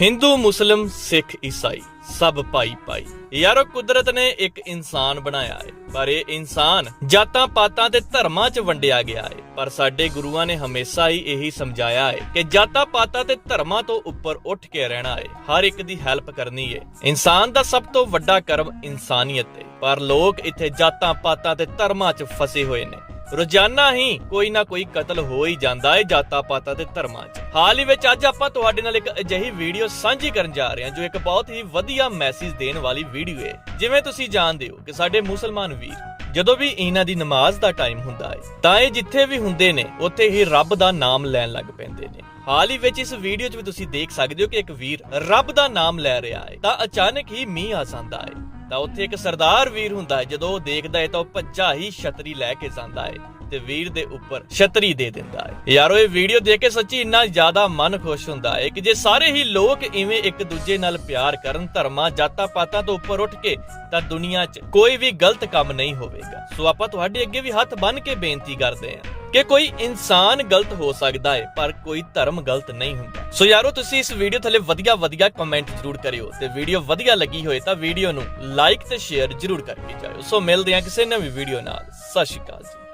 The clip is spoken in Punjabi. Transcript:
ਹਿੰਦੂ, ਮੁਸਲਮ, ਸਿੱਖ, ਈਸਾਈ, ਸਭ ਭਾਈ ਭਾਈ। ਯਾਰੋ, ਕੁਦਰਤ ਨੇ ਇੱਕ ਇਨਸਾਨ ਬਣਾਇਆ ਹੈ, ਪਰ ਇਹ ਇਨਸਾਨ ਜਾਤਾਂ ਪਾਤਾਂ ਤੇ ਧਰਮਾਂ 'ਚ ਵੰਡਿਆ ਗਿਆ ਹੈ। ਪਰ ਸਾਡੇ ਗੁਰੂਆਂ ਨੇ ਹਮੇਸ਼ਾ ਹੀ ਇਹੀ ਸਮਝਾਇਆ ਹੈ ਕਿ ਜਾਤਾਂ ਪਾਤਾਂ ਤੇ ਧਰਮਾਂ ਤੋਂ ਉੱਪਰ ਉੱਠ ਕੇ ਰਹਿਣਾ ਹੈ, ਹਰ ਇੱਕ ਦੀ ਹੈਲਪ ਕਰਨੀ ਹੈ। ਇਨਸਾਨ ਦਾ ਸਭ ਤੋਂ ਵੱਡਾ ਕਰਮ ਇਨਸਾਨੀਅਤ ਹੈ, ਪਰ ਲੋਕ ਇੱਥੇ ਜਾਤਾਂ ਪਾਤਾਂ ਤੇ ਧਰਮਾਂ 'ਚ ਫਸੇ ਹੋਏ ਨੇ। ਰੋਜ਼ਾਨਾ ਹੀ ਕੋਈ ਨਾ ਕੋਈ ਕਤਲ ਹੋ ਹੀ ਜਾਂਦਾ ਹੈ ਜਾਤਾਂ ਪਾਤਾਂ ਤੇ ਧਰਮਾਂ 'ਚ। ਹਾਲ ਹੀ ਵਿੱਚ ਅੱਜ ਆਪਾਂ ਤੁਹਾਡੇ ਨਾਲ ਇੱਕ ਅਜਿਹੀ ਵੀਡੀਓ ਸਾਂਝੀ ਕਰਨ ਜਾ ਰਹੇ ਹਾਂ, ਜੋ ਇੱਕ ਬਹੁਤ ਹੀ ਵਧੀਆ ਮੈਸੇਜ ਦੇਣ ਵਾਲੀ ਵੀਡੀਓ ਹੈ ਜਿਵੇਂ ਤੁਸੀਂ ਜਾਣਦੇ ਹੋ ਕਿ ਸਾਡੇ ਮੁਸਲਮਾਨ ਵੀਰ, ਜਦੋਂ ਵੀ ਇਹਨਾਂ ਦੀ ਨਮਾਜ਼ ਦਾ ਟਾਈਮ ਹੁੰਦਾ ਹੈ ਤਾਂ ਇਹ ਜਿੱਥੇ ਵੀ ਹੁੰਦੇ ਨੇ, ਉੱਥੇ ਹੀ ਰੱਬ ਦਾ ਨਾਮ ਲੈਣ ਲੱਗ ਪੈਂਦੇ ਨੇ। ਹਾਲ ਹੀ ਵਿੱਚ ਇਸ ਵੀਡੀਓ 'ਚ ਵੀ ਤੁਸੀਂ ਦੇਖ ਸਕਦੇ ਹੋ ਕਿ ਇੱਕ ਵੀਰ ਰੱਬ ਦਾ ਨਾਮ ਲੈ ਰਿਹਾ ਹੈ। ਤਾਂ ਅਚਾਨਕ ਹੀ ਮੀਂਹ ਆ ਜਾਂਦਾ ਹੈ। ਤਾਂ ਉੱਥੇ ਇੱਕ ਸਰਦਾਰ ਵੀਰ ਹੁੰਦਾ ਹੈ, ਜਦੋਂ ਉਹ ਦੇਖਦਾ ਹੈ ਤਾਂ ਉਹ ਭੱਜਾ ਹੀ ਛਤਰੀ ਲੈ ਕੇ ਜਾਂਦਾ ਹੈ ਤੇ ਵੀਰ ਦੇ ਉੱਪਰ ਛਤਰੀ ਦੇ ਦਿੰਦਾ ਹੈ। ਯਾਰੋ, ਇਹ ਵੀਡੀਓ ਦੇਖ ਕੇ ਸੱਚੀ ਇੰਨਾ ਜ਼ਿਆਦਾ ਮਨ ਖੁਸ਼ ਹੁੰਦਾ ਹੈ ਕਿ ਜੇ ਸਾਰੇ ਹੀ ਲੋਕ ਇਵੇਂ ਇੱਕ ਦੂਜੇ ਨਾਲ ਪਿਆਰ ਕਰਨ, ਧਰਮਾਂ, ਜਾਤਾਂ ਪਾਤਾਂ ਤੋਂ ਉੱਪਰ ਉੱਠ ਕੇ, ਤਾਂ ਦੁਨੀਆ 'ਚ ਕੋਈ ਵੀ ਗਲਤ ਕੰਮ ਨਹੀਂ ਹੋਵੇਗਾ। ਸੋ ਆਪਾਂ ਤੁਹਾਡੇ ਅੱਗੇ ਵੀ ਹੱਥ ਬੰਨ ਕੇ ਬੇਨਤੀ ਕਰਦੇ ਹਾਂ। ਕਿ ਕੋਈ ਇਨਸਾਨ ਗਲਤ ਹੋ ਸਕਦਾ ਹੈ ਪਰ ਕੋਈ ਧਰਮ ਗਲਤ ਨਹੀਂ ਹੁੰਦਾ। ਸੋ ਯਾਰੋ, ਤੁਸੀਂ ਇਸ ਵੀਡੀਓ ਥੱਲੇ ਵਧੀਆ ਵਧੀਆ ਕਮੈਂਟ ਜ਼ਰੂਰ ਕਰਿਓ ਤੇ ਵੀਡੀਓ ਵਧੀਆ ਲੱਗੀ ਹੋਏ ਤਾਂ ਵੀਡੀਓ ਨੂੰ ਲਾਈਕ ਤੇ ਸ਼ੇਅਰ ਜ਼ਰੂਰ ਕਰਕੇ ਜਾਇਓ। ਸੋ ਮਿਲਦੇ ਹਾਂ ਕਿਸੇ ਨਵੀਂ ਵੀਡੀਓ ਨਾਲ। ਸਤਿ ਸ਼੍ਰੀ ਅਕਾਲ ਜੀ।